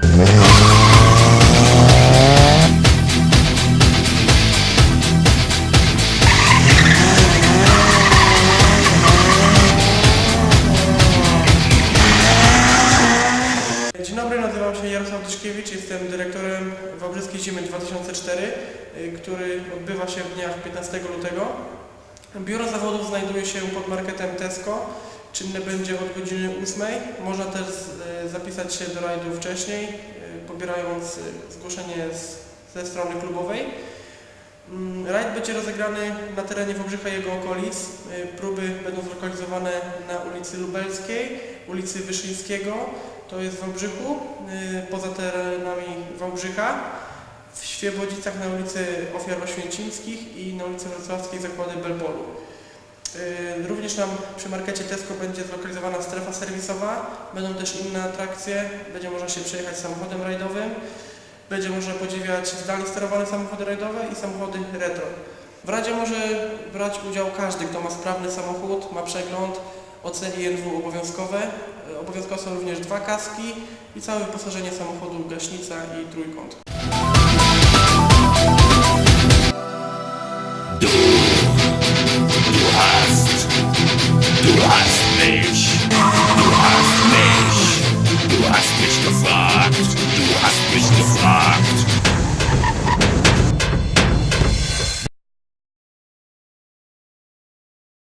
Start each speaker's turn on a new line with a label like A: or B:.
A: Dzień dobry, nazywam się Jarosław Dyszkiewicz, jestem dyrektorem Wałbrzyskiej Zimy 2004, który odbywa się w dniach 15 lutego. Biuro zawodów znajduje się pod marketem Tesco. Czynne będzie od godziny 8. Można też y, zapisać się do rajdu wcześniej, y, pobierając y, zgłoszenie ze strony klubowej. Mm, Rajd będzie rozegrany na terenie Wałbrzycha i jego okolic. Próby będą zlokalizowane na ulicy Lubelskiej, ulicy Wyszyńskiego, to jest w Wałbrzychu, poza terenami Wałbrzycha, w Świebodzicach na ulicy Ofiar Oświęcimskich i na ulicy Wrocławskiej Zakłady Belpolu. Y, Również nam przy markecie Tesco będzie zlokalizowana strefa serwisowa, będą też inne atrakcje, będzie można się przejechać samochodem rajdowym, będzie można podziwiać zdalnie sterowane samochody rajdowe i samochody retro. W Radzie może brać udział każdy, kto ma sprawny samochód, ma przegląd, oceni INW obowiązkowe. E, Obowiązkowe są również dwa kaski i całe wyposażenie samochodu, gaśnica i trójkąt.
B: Bless me